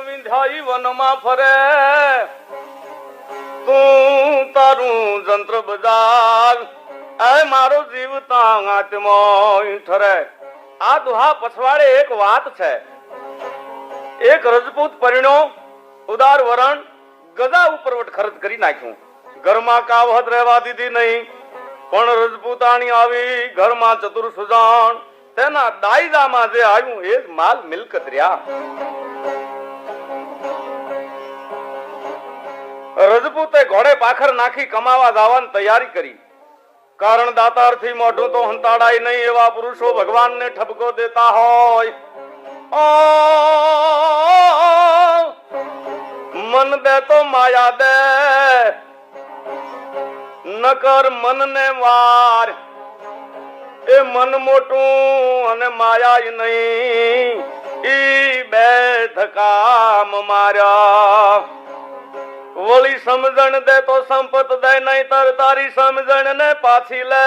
રણ વિંધ્યાઈ વનમાં ફરે. તું તારું જંત્ર બજાર. એ મારો જીવ ઠરે. આ દુહા પછવાડે એક વાત છે. એક રજપૂત પરિણો, ઉદાર વરણ ગદા ઉપર વટ ખર્ચ કરી નાખ્યું. ઘરમાં કાવહત રહેવા દીધી નહીં. પણ રજપૂતાણી આવી, ઘરમાં ચતુર સુજાણ. તેના દાયદામાં જે આવ્યું, એ માલ મિલકત રહ્યા. રજપૂતે ઘોડે પાખર નાખી કમાવા જવાની તૈયારી કરી. કારણ દાતારથી મોઢું તો હંતાડાય નહીં એવા પુરુષો ભગવાનને ઠપકો દેતા હોય. મન દે તો માયા દે, નકર મનને વાર. એ મન મોટું અને માયા નહીં. ઈ બે ધકામ માર્યા. વળી સમજણ દે તો સંપત દે, નહીતર તારી સમજણ ને પાછી લે.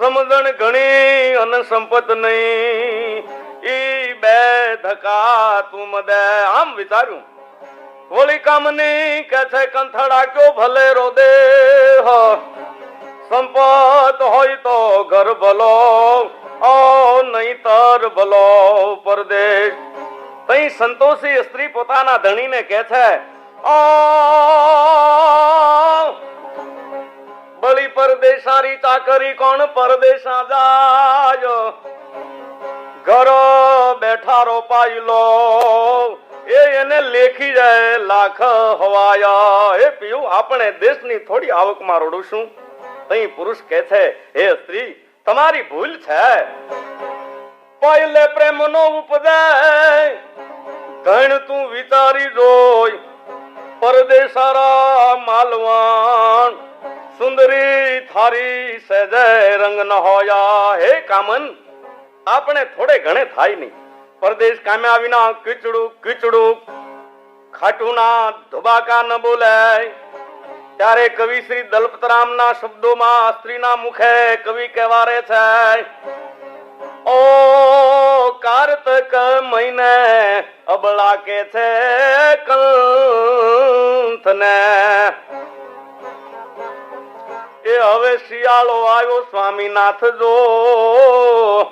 સમજણ ઘણી અને સંપત નહીં, ઈ બે ધકા તું મદે. આમ વિચાર્યું. વળી કામની કે છે કંથડા કયો ભલે રોદે. હો, સંપત હોય તો ઘર ભલો, ઓ નહીતર ભલો પરદેશ. તઈ સંતોષી સ્ત્રી પોતાના ધણીને કહે છે ઓ બળી પરદેશારી ચાકરી કોણ પરદેશા જાય? ઘરો બેઠા રોપાઈ લો. એ એને લેખી જાય, લાખ હવાયા. એ પીયું, આપણે દેશની થોડી આવકમાં રોડું તઈ પુરુષ કહે છે, હે સ્ત્રી, તમારી ભૂલ છે. પહેલે પ્રેમનો ઉપદાય ધણ તું વિચારી જોઈ પરદેશારા માલવાણ સુંદરી થારી સજય રંગ ન હોયા. હે કામન, આપણે થોડે ઘણે થાય નહીં. પરદેશ કામ્યા વિના કીચડું કીચડું ખાટુના ધુબાકા ન બોલાય. ત્યારે કવિ શ્રી દલપતરામના શબ્દોમાં સ્ત્રીના મુખે કવિ કહેવારે છે ઓ કાર્તક મહિને, અબળા કે છે કંથને એ હવે શિયાળો આવ્યો સ્વામીનાથ જો.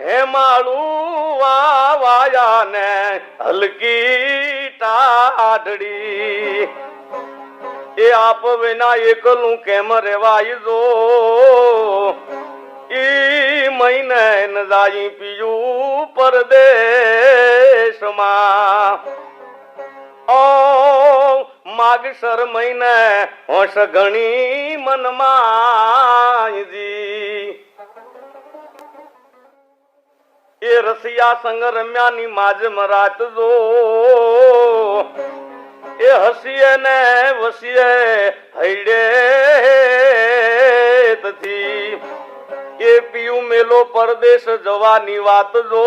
હેમાળું વાયા ને હલકી ટાઢડી. એ આપ વિના એકલું કેમ રેવાય જો? ઈ મહિને જાય પીયું પરદેશમાં. ઓ માગસર મહિને હોશ ઘણી મનમાયજી. એ રસિયા સંગ રમ્યાની માજ મરાત જો. એ હસીએ ને વસીએ હૈડે તથી એ પીયું મેલો પરદેશ જવાની વાત જો.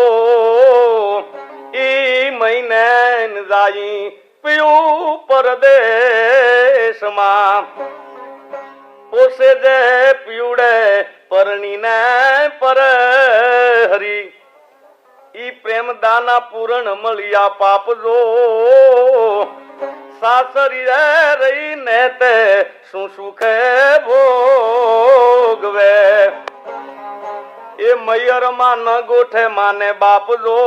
ઈ મહિને જાય પીયું પરદેશમાં. પોસે જે પીવડે, પરણીને પર હરી. ઈ પ્રેમ દાના પૂરણ મળ્યા પાપ જો. સાસરી રે રહીને તે શું સુખે ભોગવે? એ મયરમાં ન ગોઠે માને બાપ જો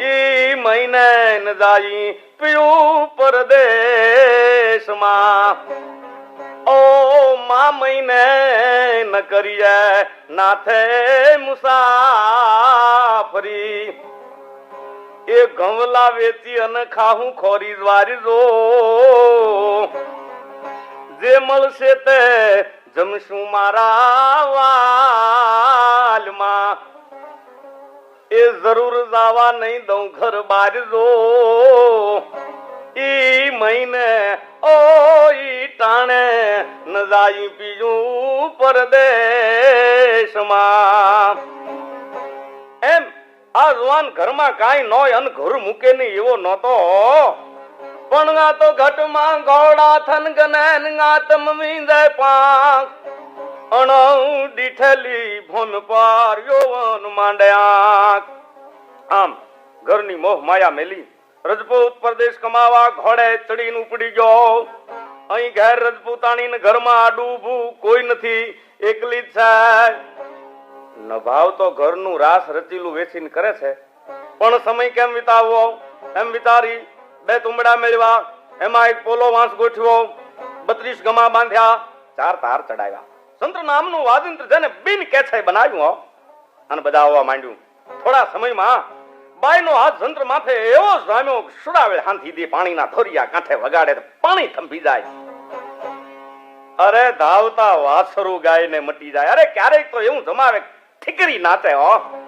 ઈ મહિને જાઈ પીયું પરદેશમાં. ઓ મા મહિને ન કરીએ નાથે મુસાફરી. એ ગમલા વેચી અને ખાહું ખોરી દ્વારી જો જે મળશે તે જમશું મારા વાલમાં. એ જરૂર જાવા નહીં દઉં ઘર બાર જો ઈ મહિને, ઓ ઈ ટાણે, ન જાય બીજું પરદેશમાં. એમ, આ જવાન ઘરમાં કાંઈ નોય અન ઘર મૂકે નહીં એવો નહોતો. પણ આ તો ઘટમાં ગોડા થન ગને આતમ વીંદે પાંખ. અણ દીઠેલી ભોન પાર યોવન માંડ્યા આમ ઘરની મોહ માયા મેલી. રજપૂત પરદેશ કમાવા ઘોડે ચડીને ઉપડી ગયો. અહીં ઘેર રજપૂતાણી ઘરમાં આડું ઊભું કોઈ નથી, એકલી જ છે. નભાવ તો ઘરનું રાસ રચીલું વેચીને કરે છે. પણ સમય કેમ વિતાવવો એમ વિચારી બે તુંબડા મેળવા એમાં એક પોલો વાંસ ગોઠવ્યો. બત્રીસ ગમા બાંધ્યા. ચાર તાર ચડાવ્યા. સંત નામનું વાદંત્ર જેને બિન કેછાય બનાવ્યું અને બધા માંડ્યું. થોડા સમયમાં બાઈનો હાથ સંત્ર માથે એવો જામ્યો સુડાવે હાંથી દે પાણીના ધોરિયા કાંઠે વગાડે પાણી થંભી જાય. અરે ધાવતા વાછરું ગાયને મટી જાય. અરે ક્યારેક તો એવું જમાવે ઠીકરી નાચે, હો.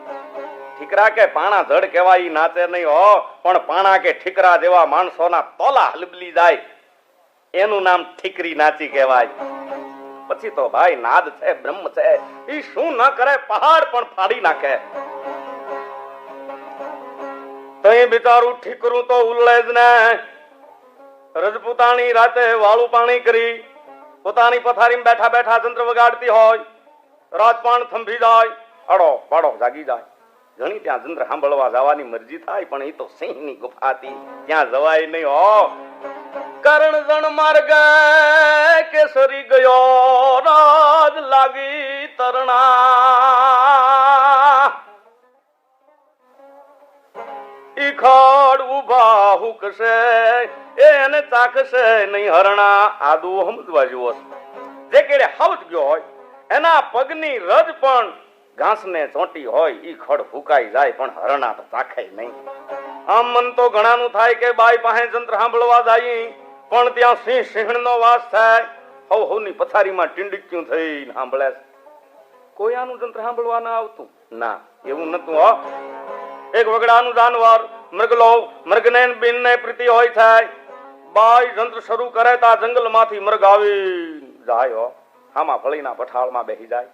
ઠીકરા કે પાણા જડ કહેવાય નાચે નહીં હો, પણ પાણા કે ઠીકરા જેવા માણસોના તોલા હલબલી જાય. એનું નામ ઠીકરી નાચી કહેવાય. પછી તો ભાઈ નાદ છે, બ્રહ્મ છે એ શું ન કરે, પહાડ પણ ફાડી નાખે. તઈ બિચારું ઠીકરું તો ઉલ્લે જ ને. રજપૂતાણી રાતે વાળું પાણી કરી. પોતાની પથારીમાં બેઠા બેઠા તંત્ર વગાડતી હોય. રાજપાણ થંભી જાય. અડો, પાડો, જાગી જાય. ઘણી ત્યાં ચંદ્ર સાંભળવા જવાની મરજી થાય, પણ એ તો સિંહની ગુફા હતી. ત્યાં જવાય નહીં, હો. કરણ જણ માર્ગ કેસરી ગયો, રાજ લાગી તરણા. ઈ ઊભા હુકશે, એને ચાખશે નહીં હરણા. આદુ સમજવા જુઓ જે કેડે હવજ ગયો હોય, એના પગની રજ પણ ઘાસને ચોંટી હોય ઈ ખડ ફૂકાઈ જાય, પણ હરણા તો ચાખાય નહીં. આમ મન તો ઘણાનું થાય કે બાઈ પાસે જંત્ર સાંભળવા જાય, પણ ત્યાં સિંહ સિંહણનો વાસ થાય. હવ હવની પથારીમાં ટીંડિક્યું થઈ સાંભળે કોઈ આનું જંત્ર સાંભળવા ના આવતું? ના, એવું નતું, હો. એક વગડાનું જાનવર, મૃગલો, મૃગને બિનને પ્રીતિ હોય થાય. બાઈ જંત્ર શરૂ કરે તા જંગલમાંથી મૃગ આવી જાય, હો. આમાં ફળીના પઠાળમાં બેસી જાય.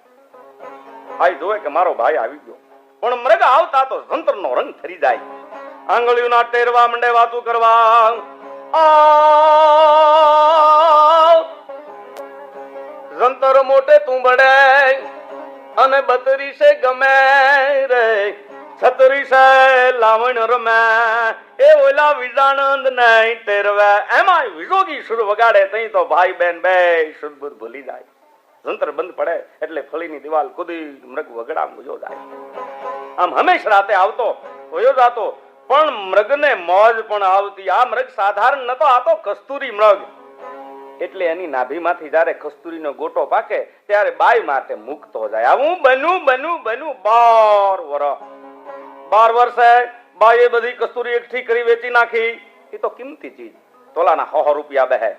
ભાઈ જોવે કે મારો ભાઈ આવી ગયો. પણ મૃગ આવતા તો જંત્રનો રંગ ફરી જાય. આંગળીઓના ટેરવા મંડે વાતું કરવા. જંતર મોટે તું અને છે ગમે રે. છત્રીસે લાવણ રમે. એ ઓલા વિજાનંદ નહીં તેરવે એમાં વિજોગી સુર વગાડે તઈ તો ભાઈ બેન બે શુદ્ધ ભૂલી જાય. જંતર બંધ પડે એટલે ફળીની દિવાલ કુદી મૃગ વગડા મુજો જાય. આમ હંમેશ રાતે આવતો, હોયો જાતો, પણ મૃગને મોજ પણ આવતી. આ મૃગ સાધારણ નતો, આ કસ્તુરી મૃગ. એટલે એની નાભીમાંથી જ્યારે કસ્તુરીનો ગોટો પાકે, ત્યારે બાઈ માટે મુક્તો જાય. આવું બન્યું બન્યું બન્યું બાર વર બાર વર્ષે બાઈએ બધી કસ્તુરી એકઠી કરી વેચી નાખી. એ તો કિંમતી ચીજ. તોલાના સો રૂપિયા બહે.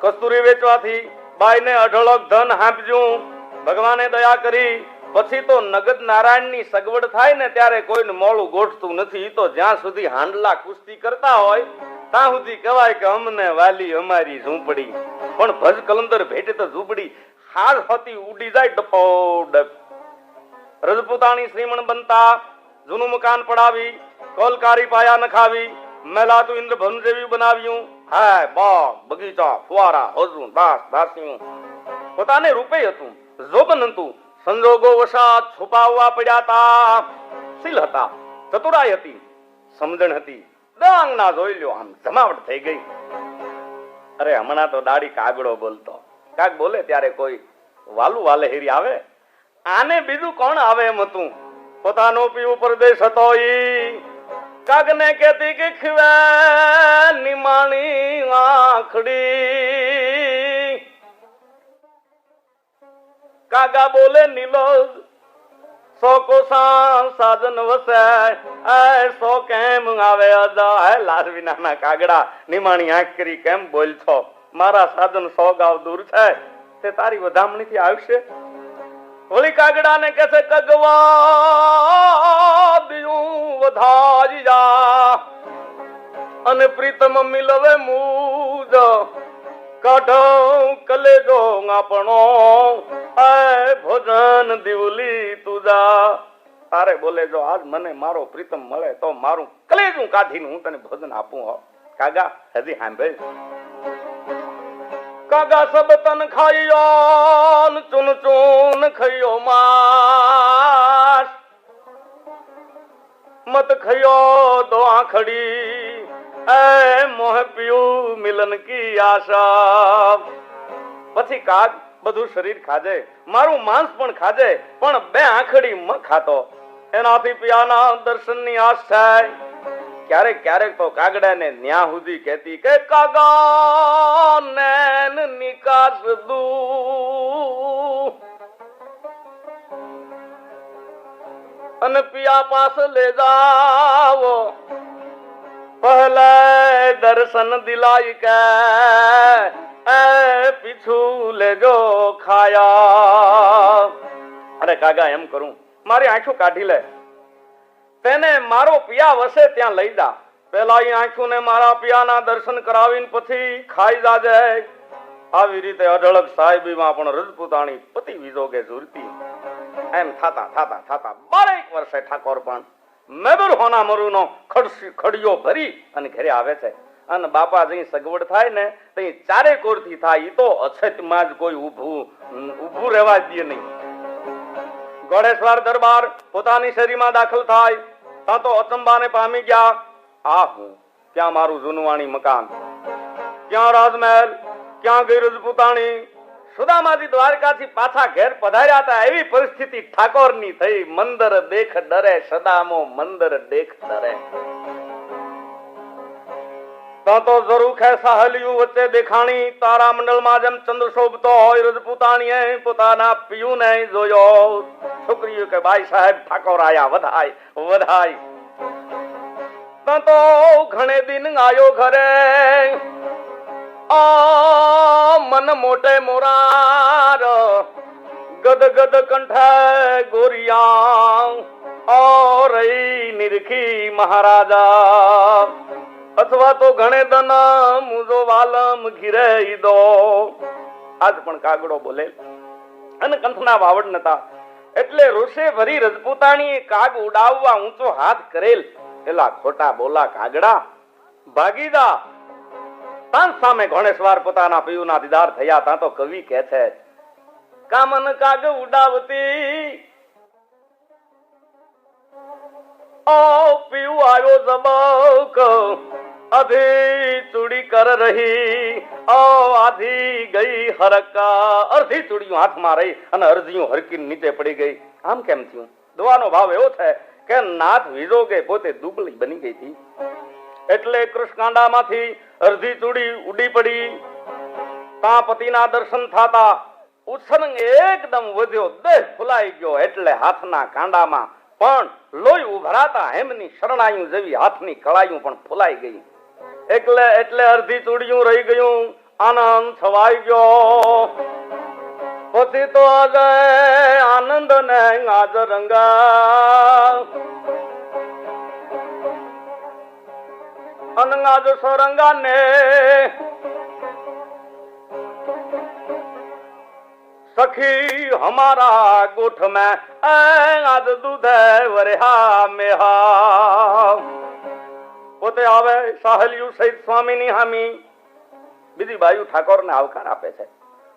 કસ્તુરી વેચવાથી બાઈને અઢળક ધન આપજું ભગવાને દયા કરી. પછી તો નગદ નારાયણની સગવડ થાય ને ત્યારે કોઈને મોડું ગોઠતું નથી. તો જ્યાં સુધી હાંડલા કુસ્તી કરતા હોય, ત્યાં સુધી કહેવાય કે અમને વાલી અમારી ઝૂંપડી. પણ ભજ કલંદર ભેટે તો ઝૂંપડી હાલ હતી, ઉડી જાય ડફો ડફ રજપૂતાણી શ્રીમણ બનતા, જૂનું મકાન પડાવી, કોલકારી પાયા નખાવી મેલાતું ઇન્દ્ર ભવન જેવી બનાવ્યું. હાય બાગ બગીચા, ફુવારા હોજું દાસ દાસીયું પોતાને રૂપે હતું જોબન હતું સંજોગો વસાત છુપાવવા પડ્યા તા. શીલ હતા, ચતુરાઈ હતી, સમજણ હતી. ડાંગ ના જોઈ લ્યો આમ જમાવટ થઈ ગઈ. અરે, હમણાં તો દાડી કાગડો બોલતો. કાક બોલે ત્યારે કોઈ, વાલુ વાલે હેરી આવે? આને બીજું કોણ આવે એમ હતું? પોતાનો પીવું પરદેશ હતો ઈ. કાગને કેતી કે ખવે નિમાણી આખડી કાગા બોલે નીલો સો કોસા સાધન વસે. એ સો કેમ આવે અદા? હે લાલ વિનાના કાગડા, નિમાણી આંખ કરી કેમ બોલશો મારા સાધન સો ગાવ દૂર છે. તે તારી વધામણીથી આવશે? હોળી કાગડા ને છે વધાજી જા. અને પ્રીતમ મિલવે મૂજ, કાઢો કલેજો આપણો એ ભોજન દિવલી તુજા. તારે બોલે, જો આજ મને મારો પ્રીતમ મળે તો મારું કલેજું કાઢીને હું તને ભોજન આપું હો. કાગા, હજી સાંભળ. કાગા સબ તન ખાઈયો ચૂન ચૂન ખૈયો માસ. મત ખયો દો આખડી, એ મોહ પીયું મિલન કી આશા પછી કાગ બધું શરીર ખાજે, મારું માંસ પણ ખાજે, પણ બે આંખડી મ ખાતો. એનાથી પિયાના દર્શનની આશ થાય. ક્યારેક ક્યારેક તો કાગડાને ન્યા સુધી કહેતી કે કાગા નેન નિકાસ દુ અને પિયા પાસ લે જાવો પહેલે દર્શન દિલાઈ કે પીછું લેજો ખાયા. અરે કાગા, એમ કરું. મારી આંખો કાઢી લે. તેને મારો પિયા વસે ત્યાં લઈ જા. પેલા એ આંખું ને મારા પિયાના દર્શન કરાવીને પછી ખાઈ જાજે. આવી રીતે અઢળક સાહેબીમાં પણ રજપૂતાણી પતિ વિજોગે ઝૂરતી. એમ થાતા થાતા થાતા બારેક વર્ષે ઠાકોર પણ મેબર હોના મરુનો ખડસી ખડિયો ભરી અને ઘરે આવે છે. અને બાપા જઈ સગવડ થાય ને તઈ ચારે કોરથી થાય ઈ તો અછતમાં જ કોઈ ઊભું ઊભું રહેવા દે નહીં. ગોળેશ્વર દરબાર પોતાની શરીરમાં દાખલ થાય, ત્યાં તો અચંબાને પામી ગયા. આ હું ક્યાં મારું જૂનવાણી મકાન. ક્યાં રાજમહેલ ક્યાં ગઈ રજપૂતાણી સુદામાજી દ્વારકાથી પાછા ઘેર પધાર્યા હતા એવી પરિસ્થિતિ ઠાકોરની થઈ. મંદર દેખ ડરે, સદામો મંદર દેખ ડરે. તો જરૂર ખે સાહલિયું વચ્ચે દેખાણી તારા મંડળમાં જેમ ચંદ્ર શોભતો હોય, રજપૂતાણીએ પોતાના પિયુને જોયો. છોકરીઓ કે, ભાઈ સાહેબ, ઠાકોર આયા, વધાય વધાય. તો ઘણે દિન આયો ઘરે. આ મન મોટે મોરાર ગદ ગદ કંઠે ગોરિયા. ઓ રહી નિરખી મહારાજા. અથવા તો ઘણે વાલમ દો આજ પણ કાગડો બોલે. અને કંઠના વાવડ નતા એટલે રોષે ભરી રજપૂતાણીએ કાગ ઉડાવવા ઊંચો હાથ કરેલ. એલા ખોટા બોલા કાગડા. ભાગીદા, તાન સામે ઘોણેશ્વર પોતાના પિયુના દીદાર થયા, તાં તો કવિ કહે છે, કામન કાગ ઉડાવતી. ઓ પિયુ આવ્યો જબક અધી ચૂડી કર રહી ઓ આધી ગઈ હરકા. અડધી ચૂડીઓ હાથમાં રહી અને અડધીઓ હરકી નીચે પડી ગઈ. આમ કેમ થયું? દવાનો ભાવ એવો છે કે નાથ વિજોગે પોતે દુબળી બની ગઈ હતી. એટલે કૃષ્ણકાંડામાંથી અર્ધી ચૂડી ઉડી પડી. તા પતિના દર્શન થાતા ઉછરંગ એકદમ વધ્યો, દેહ ફુલાઈ ગયો એટલે હાથના કાંડામાં પણ લોહી ઉભરાતા હેમની શરણાયું જેવી હાથની કળાયું પણ ફુલાઈ ગઈ. એટલે એટલે અડધી ચૂડિયું રહી ગયું, આનંદ છવાઈ ગયો. પછી તો આજે આનંદ ને આજ રંગા અનંગાજ સોરંગા ને સખી હમારા ગોઠ में આજ દૂધ વરહા મેહા. પોતે આવે, સાહલિયું સહિત સ્વામીની હામી. બીજી બાજુ ઠાકોરને આવકાર આપે છે.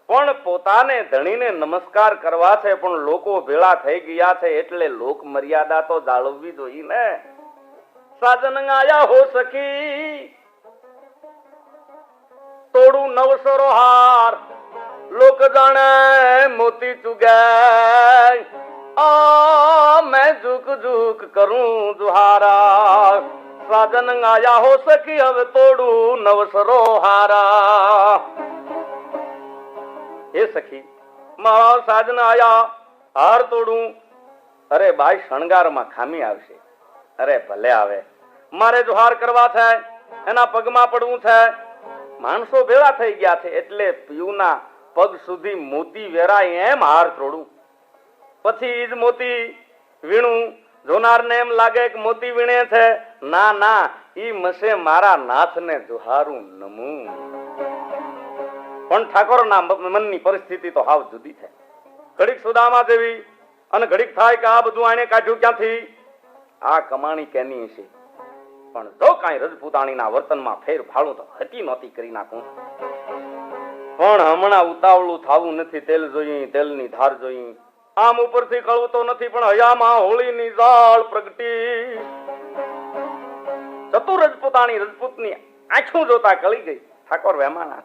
પણ પોતાને ધણીને નમસ્કાર કરવા છે, પણ લોકો ભેળા થઈ ગયા છે, એટલે લોક મર્યાદા તો જાળવવી જોઈએ ને. સાજન આયા હો સખી. તોડું નવસરો હાર. લોક જાણે મોતી ચુગાય આ મેં ઝુક ઝુક કરું જુહારા. સાજન આયા હો સખી હવે તોડું નવસરો હારા એ સખી મારા સાજન આયા હાર તોડું અરે બાઈ શણગારમાં ખામી આવશે। અરે ભલે આવે, મારે જો હાર કરવા છે એના પગમાં પડવું છે માણસો ભેળા થઈ ગયા છે, એટલે પીયુના પગ સુધી મોતી વેરાય એમ હાર તોડું. પછી ઈજ મોતી વીણું જોનારને એમ લાગે કે મોતી વીણે છે. ના ના, ઈ મસે મારા નાથને જોહારું નમું. પણ ઠાકોરના મનની પરિસ્થિતિ તો હાવ જુદી છે. ઘડીક સુદામા જેવી અને ઘડીક થાય કે આ બધું આને કાઢ્યું ક્યાંથી? આ કમાણી કેની છે? પણ જો કાંઈ રજપૂતાણીના વર્તનમાં ફેર ફાળું તો હતી નહોતી કરી નાખું. પણ હમણાં ઉતાવળું થાવું નથી, તેલ જોઈ તેલની ધાર જોઈ આમ ઉપરથી કળવતો નથી, પણ હયામાં હોળીની જાળ પ્રગટી. ચતુર રજપૂતાણી રજપૂતની આંખું જોતા કળી ગઈ. ઠાકોર વહેમાના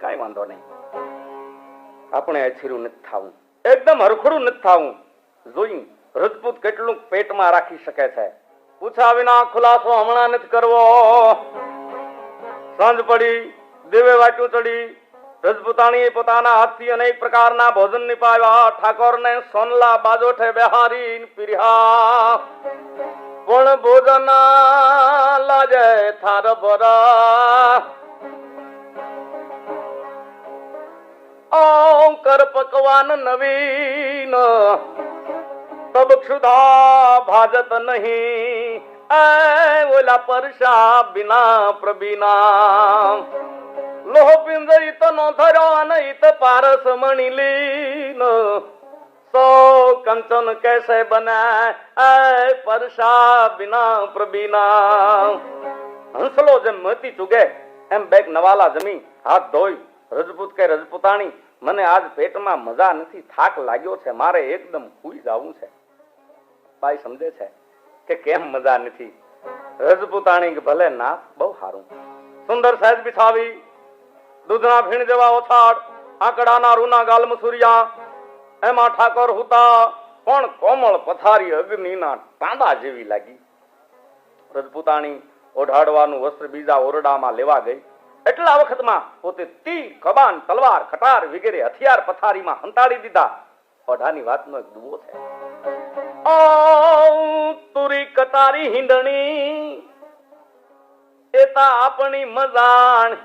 કઈ વાંધો નહીં. આપણે અછીરું નથી થવું. એકદમ હરખડું નથી થવું. જોઈ રજપૂત કેટલું પેટમાં રાખી શકે છે. પૂછા વિના ખુલાસો હમણાં નથી કરવો. સાંજ પડી, દેવે વાટ્યું ચડી રજપૂતાણીએ પોતાના હાથથી અનેક પ્રકારના ભોજન નિપાવ્યા. ઠાકોરને સોનલા બાજોઠે બેહારી પીર્યા. પણ ભોજન લાજે થાર ભરા. ઓંકર પકવાન નવીન. તબ ક્ષુધા ભાજત નહીં. ઓલા પરશા બિના પ્રબીના. લોહ પિંજ તનો ધર્યો અને ઈત પારસ મણી લીન સો કંચન કેસે બના એ બિના પ્રબીના. હંસલો જેમ મતી ચુગે, એમ બેગ નવાલા જમી, હાથ ધોઈ, રજપૂત કે રજપૂતાણી, મને આજ પેટમાં મજા નથી, થાક લાગ્યો છે, મારે એકદમ સુઈ જવું છે. ભાઈ સમજે છે કે કેમ મજા નથી. રજપૂતાણી ભલે ના બહુ સારું સુંદર સહેજ બિછાવી દૂધના ભીણ જેવા ઓછાડ, આંકડાના રૂના ગાલ મસુરિયા, એમાં ઠાકોર હુતા, પણ કોમળ પથારી અગ્નિના ટાંડા જેવી લાગી. રજપૂતાણી ઓઢાડવાનું વસ્ત્ર બીજા ઓરડામાં લેવા ગઈ. એટલા વખતમાં પોતે તીર કબાન, તલવાર, ખટાર વગેરે હથિયાર પથારીમાં હંતાડી દીધા. ઓઢાની વાતનો એક દુવો ઓ તુરી કતારી હિંડણી એતા આપણી મજાણ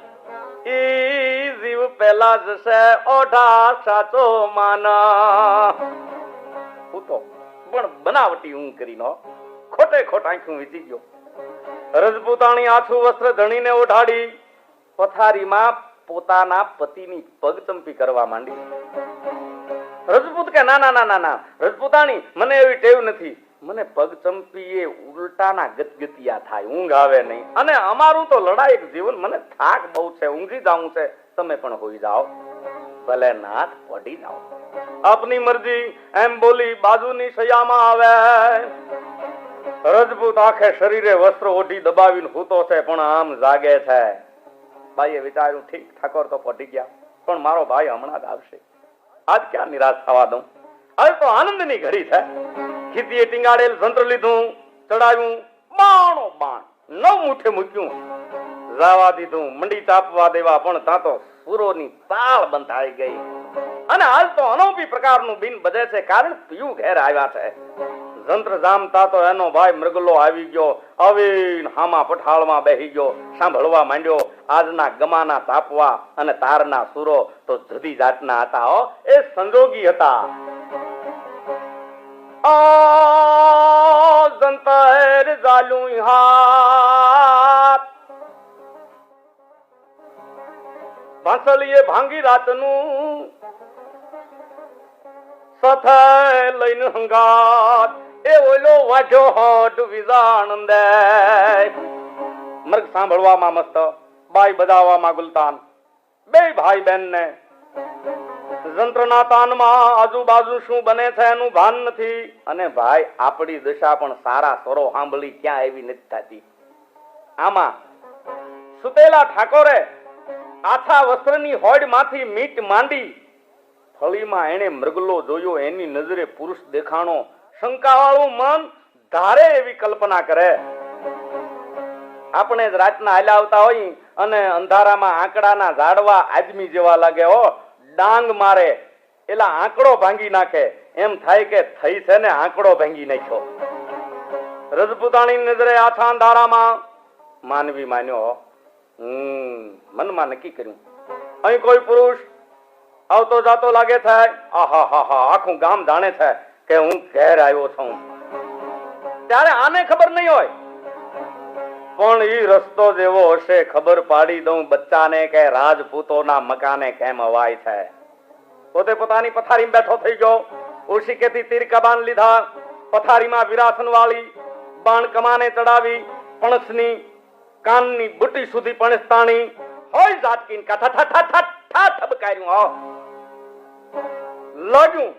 ઈ જીવ પેલા જશે ઓઢા સાચો માના. તો પણ બનાવટી હું કરીનો ખોટે ખોટ આંખું વીતી ગયો. રજપૂતાણી આછું વસ્ત્ર ધણીને ઓઢાડી. પથારીમાં પોતાના પતિની પગ ચંપી કરવા માંડી. રજપૂત કે ના ના ના ના. રજપૂતાણી, મને એવી ટેવ નથી. મને પગ ચંપી એ ઉલટાના ગતગતિયા થાય, ઊંઘ આવે નહીં. અને અમારું તો લડાયક જીવન, મને થાક બહુ છે, ઊંઘી જાઉં છે. તમે પણ હોઈ જાઓ. ભલે નાથ પડી જાઓ. આપની મરજી, એમ બોલી બાજુની સયામાં આવે. રજપૂત આખે શરીરે વસ્ત્ર ઓઢી દબાવીને હૂતો છે, પણ આમ જાગે છે. ભાઈએ વિચાર્યું, ઠીક, ઠાકોર તો પડી ગયા. પણ મારો ભાઈ હમણાં જ આવશે. આજ ક્યાં નિરાશ થવા દઉં? હવે તો આનંદની ઘડી છે. ખીતીએ ટીંગાડેલ સંત્ર લીધું, ચડાવ્યું, બાણો બાણ, નવ મુઠે મૂક્યું. જાવા દીધું, મંડી તાપવા દેવા પણ ત્યાં તો પૂરોની તાળ બંધાઈ ગઈ. અને હાલ તો અનોપી પ્રકારનું બિન બજે છે, કારણ પીયું ઘેર આવ્યા છે. જંત્ર જામતા તો એનો ભાઈ મૃગલો આવી ગયો આવીન હામા પઠાળમાં બેહી ગયો, સાંભળવા માંડ્યો, આજના ગમાના તાપવા અને તારના સુરો તો જુદી જાતના હતા, હો. એ સંજોગી હતા. આ જંતર જાલું હાથ ભાંસલીએ ભાંગી રાતનું સથે લઈને હંગાત એ ઓલો વાજો હોટ વિજાણંદે મર્ગ સાંભળવામાં મસ્ત બાઈ બજાવવામાં ગુલતાન બે ભાઈ બેન ને એનું મૃગલો જોયો, એની નજરે પુરુષ દેખાણો. શંકાવાળું મન ધારે એવી કલ્પના કરે. આપણે રાતના હાલ્યા આવતા હોય અને અંધારામાં આંકડાના ઝાડવા આદમી જેવા લાગે હો. ડાંગ મારે એટલે આંકડો ભાંગી નાખે. એમ થાય કે થઈ છે ને આંકડો ભાંગી નાખ્યો. રજપૂતાણી નજરે આછા અંધારામાં માનવી માન્યો, હમ, મનમાં નક્કી કર્યું. અહીં કોઈ પુરુષ આવતો જાતો લાગે છે આહા, હા હા, આખું ગામ જાણે છે કે હું ઘેર આવ્યો છું. ત્યારે આને ખબર નહીં હોય. પણ ઈ રસ્તો જેવો હશે, ખબર પાડી દઉં બચ્ચાને કે રાજપૂતોના મકાને કેમ અવાય છે. પોતે પોતાની પથારીમાં બેઠો થઈ ગયો. ઉર્શિકેથી તીર કબાન લીધા. પથારીમાં વિરાસન વાળી બાણ કમાને ચડાવી. પણસની કાનની બુટી સુધી પણસ તાણી. હોય જાતકીન કા ઠા ઠા ઠા ઠા ઠબકાર્યું, હો. લાગ્યું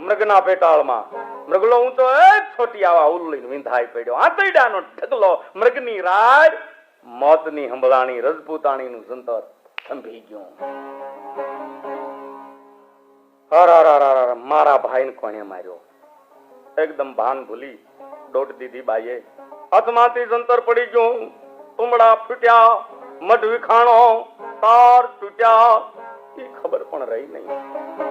મૃગના પેટાળમાં. મૃગલો હું તો એ છોટી આવા ઉલ્લીને વિંધાઈ પડ્યો. આંતરડાનો ઢગલો મૃગની રાડ, મોતની હંભળાણી રજપૂતાણીનું સંતર સંભી ગયું. હર મારા ભાઈને કોણે માર્યો? એકદમ ભાન ભૂલી દોટ દીધી બાઈએ. હાથમાંથી જંતર પડી ગયું. તુમડા ફૂટ્યા, મઢ વિખાણો, તાર તૂટ્યા. એ ખબર પણ રહી નહીં.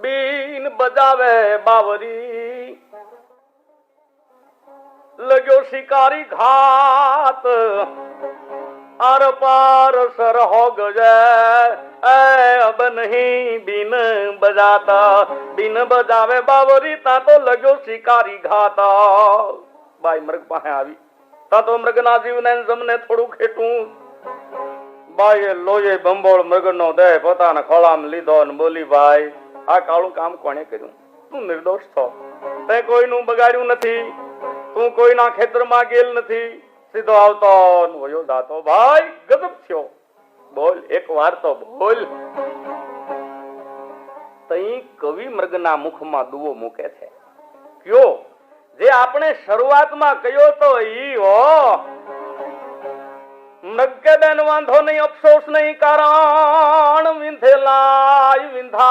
બીન બજાવે બાવરી. લગ્યો શિકારી ઘાત. આર પાર સર હો ગજે અબ નહીં બિન બજાતા. બિન બજાવે બાવરી, તા તો લગ્યો શિકારી ઘાત. બાઈ મૃગ પાસે આવી. તા તો મૃગના જીવને જમને થોડું ખેટું. બાઈએ લોયે બંબોળ મૃગનો દેહ પોતાના ખોળામાં લીધો અને બોલી, ભાઈ, આ કાળું કામ કોણે કર્યું? તું નિર્દોષ છો. તે કોઈનું બગાડ્યું નથી. તું કોઈના ખેતરમાં ગયેલ નથી. સીધો આવતો ને વયો જાતો. ભાઈ ગજબ થયો. બોલ, એક વાર તો બોલ. તઈ કવિ મૃગના મુખમાં દુવો મૂકે છે. કયો? જે આપણે શરૂઆતમાં કયો તો ઈ હો. કે બેન વાંધો નહીં અફસોસ નહીં કારણ વિંધેલા વિંધા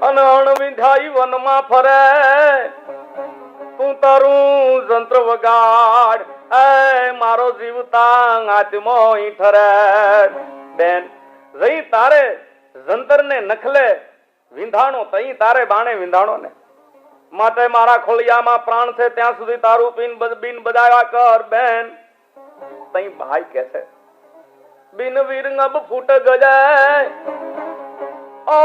અને અણવિંધાઈ વનમાં ફરે તું તારું જંત્ર વગાડ એ મારો જીવતા આત્મો ઠરે બેન જઈ તારે જંતર ને નખલે વિંધાણો તઈ તારે બાણે વિંધાણો ને માટે મારા ખોલિયામાં પ્રાણ છે, ત્યાં સુધી તારું પિન બિન બજાવ્યા કર, બેન. તઈ ભાઈ કે છે, બિન વિરંગબ ફૂટ ગજાય ઓ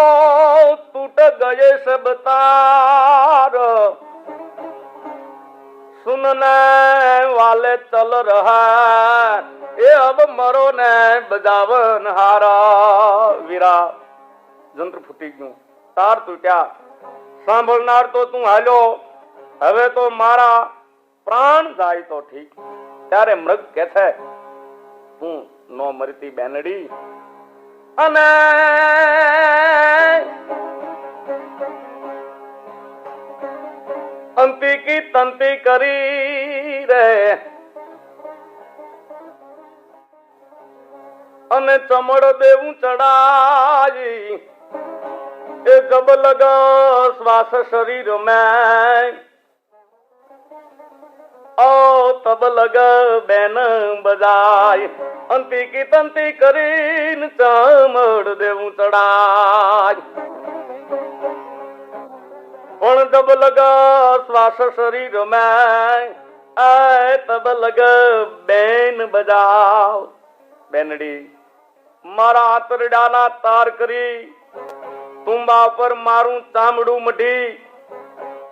તૂટ ગયે સબ તાર. સુનને વાલે ચલ રહા, એ અબ મરો ને બજાવન હારા વીરા. જંત્ર ફૂટી ગયું, તાર તૂટ્યા. સાંભળનાર તો તું હાલ્યો. હવે તો મારા પ્રાણ જાય તો ઠીક. ત્યારે મૃગ કે છે, તું નો મરતી બેનડી. અને અંતી કી તંતી કરી રે. અને ચમડ દેવું ચડાઈ એ જબ લગ શ્વાસ શરીર મેં. ઓ તબ લગ બેન બજાય. અંતી કી તંતી કરીને ચમડ દેવું ચડાય. પણ જબ લગ શ્વાસ શરીર મેં, એ તબ લગ બેન બજાવ. બેનડી, મારા આતરડાના તાર કરી તુંબા પર મારું ચામડું મઢી.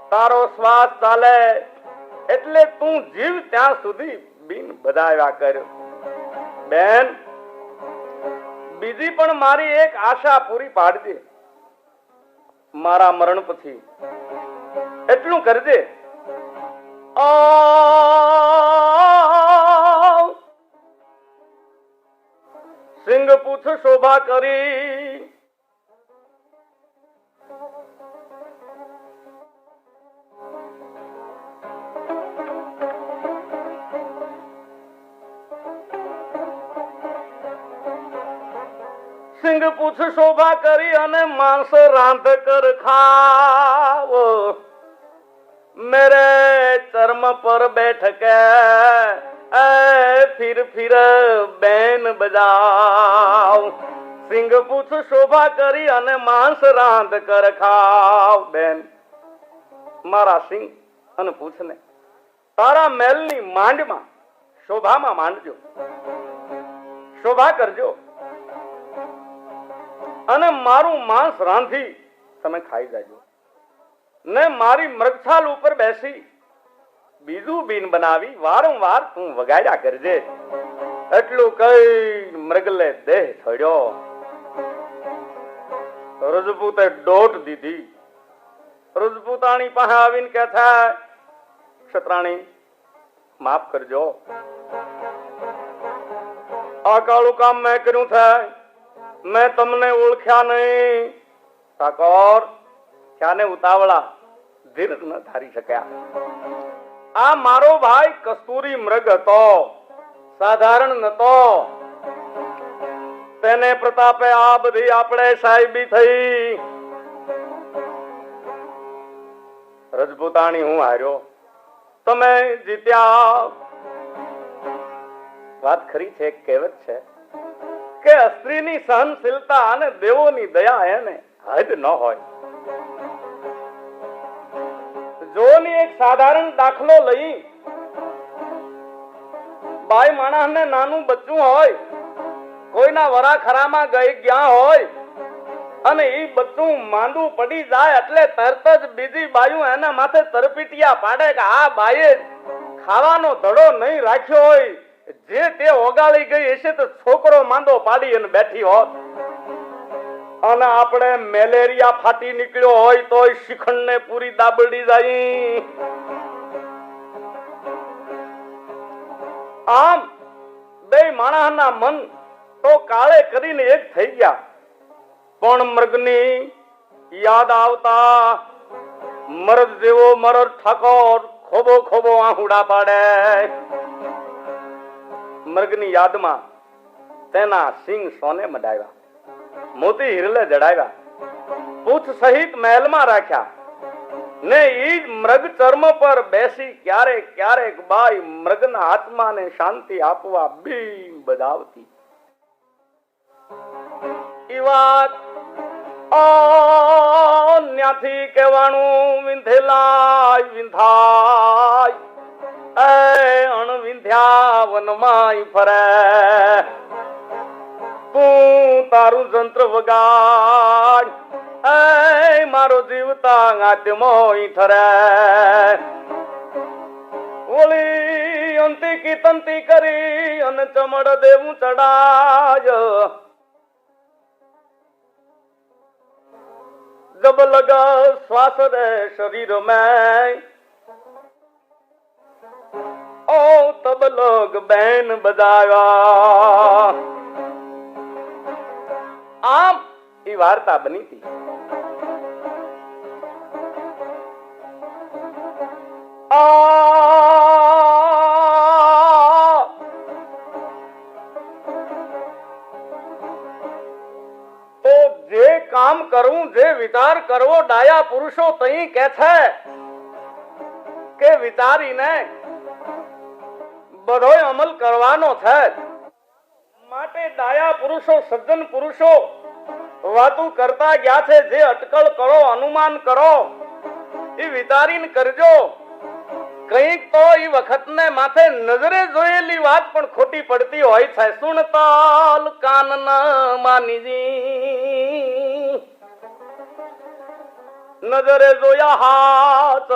તારો શ્વાસ ચાલે. એટલે તું જીવ ત્યાં સુધી બિન બધાવ્યા કર. બેન, બીજી પણ મારી એક આશા પૂરી પાડજે. મારા મરણ પછી. એટલું કરજે. સિંહ પૂછ શોભા કરી. સિંહ પૂછ, શોભા કરી અને માણસ રાંધ કર ખાવો. મેરે ચર્મ પર બેઠ કે ફિર ફિર બેન બજાવ. સિંહ પૂછ, શોભા કરી અને માંસ રાંધ કર ખાવ. બેન, મારા સિંહ, અને પૂછને, તારા મહેલની માંડમાં, શોભામાં માંડજો. શોભા કરજો. અને મારું માંસ રાંધી. તમે ખાઈ જાજો. ને મારી મૃગછાલ ઉપર બેસી. બીજું બીન બનાવી વારંવાર તું વગાડ્યા કરજે. એટલું કઈ મૃગલે દેહ છોડ્યો. રજપૂતે દોટ દીધી. રજપૂતાણી પાસે આવીને કે થાય ક્ષત્રાણી, માફ કરજો. આ કાળું કામ મેં કર્યું થાય મેં તમને ઓળખ્યા નહીં. ઠાકોર, ક્યાંને ઉતાવળા? ધીરજ ન ધારી શક્યા. આ મારો ભાઈ કસ્તુરી મૃગ હતો. સાધારણ નતો. તેને પ્રતાપે આ બધી આપણે સાહેબી થઈ. રજપૂતાણી, હું હાર્યો. તમે જીત્યા. વાત ખરી છે કહેવત છે. કે સ્ત્રીની સહનશીલતા અને દેવોની દયા એને હદ ન હોય. જોની એક સાધારણ દાખલો લઈ. બાઈ માણસને નાનું બચ્ચું હોય, કોઈના વરા ખરામાં ગઈ ગયા હોય, અને એ બચ્ચું માંદું પડી જાય એટલે તરત જ બીજી બાયું એના માથે તરપીટિયા પાડે કે આ બાઈએ ખાવાનો ધડો નહીં રાખ્યો હોય. જે તે ઓગાળી ગઈ હશે તો છોકરો માંદો પાડી અને બેઠી હોત. અને આપણે મેલેરિયા ફાટી નીકળ્યો હોય તો શિખંડ ને પૂરી દાબડી જાય. આમ બે માણસના મન તો કાળે કરીને એક થઈ ગયા. પણ મૃગની યાદ આવતા મરદ જેવો મરદ ઠાકોર ખોબો ખોબો આહુડા પાડે. મૃગની યાદમાં તેના સિંહ સોને મડાવ્યા, મોતી હિરલે જડાવ્યા, પૂછ સહિત મહેલમાં રાખ્યા. ને ઈ મૃગ ચર્મ પર બેસી ક્યારેક ક્યારેક બાઈ મૃગના આત્માને શાંતિ આપવા બીમ બધાવતી ઈ વાત ન્યાથી કહેવાનું વિંધેલાય, વિંધાય. અણવિંધ્યા માય ફરે. તું તારું જંત્ર વગાડ. એ મારો જીવતા આત્મોય ઠરે. ઓલી અંતિકી તંતી કરી અને ચમડ દેવું ચડાય. જબ લગા શ્વાસ રે શરીર મેં સબ લોગ બેન બજાવા આમ એ વાર્તા બની હતી તો જે કામ કરવું જે વિચાર કરવો ડાયા પુરુષો તઈ કે છે કે વિચારીને બધોય અમલ કરવાનો છે. માટે ડાયા પુરુષો, સજ્જન પુરુષો, વાતું કરતા ગયા છે જે અટકળ કરો અનુમાન કરો. એ વિચારીને કરજો. કંઈક તો એ વખતને માથે નજરે જોયેલી વાત પણ ખોટી પડતી હોય છે. સુણતાલ કાન ન માનીજી. નજરે જોયા હાથ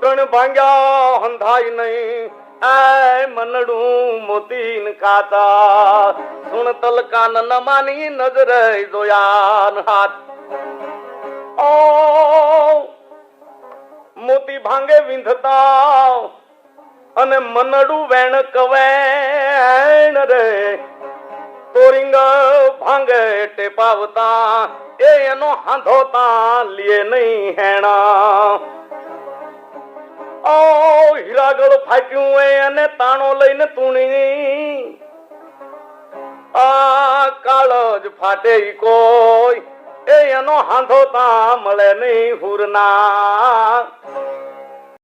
ત્રણ ભાંગ્યા હંધાય નહીં. એ મનડું મોતીન કાતા સુણતલ તલકાન માની નજરે જોયા હાથ. ઓ, મોતી ભાંગે વિંધતા અને મનડું વેણ કવેણ રે. તોરિંગ ભાંગે ટેપાવતા, એ એનો હાંધોતા લીએ નહીં હેણા. ઓ હીરાગળ ફાટ્યું એ અને તાણો લઈને તુણી. આ કાળજ ફાટે ઈ કોઈ. એ એનો હાંધો તા મળે નહીં હુરના.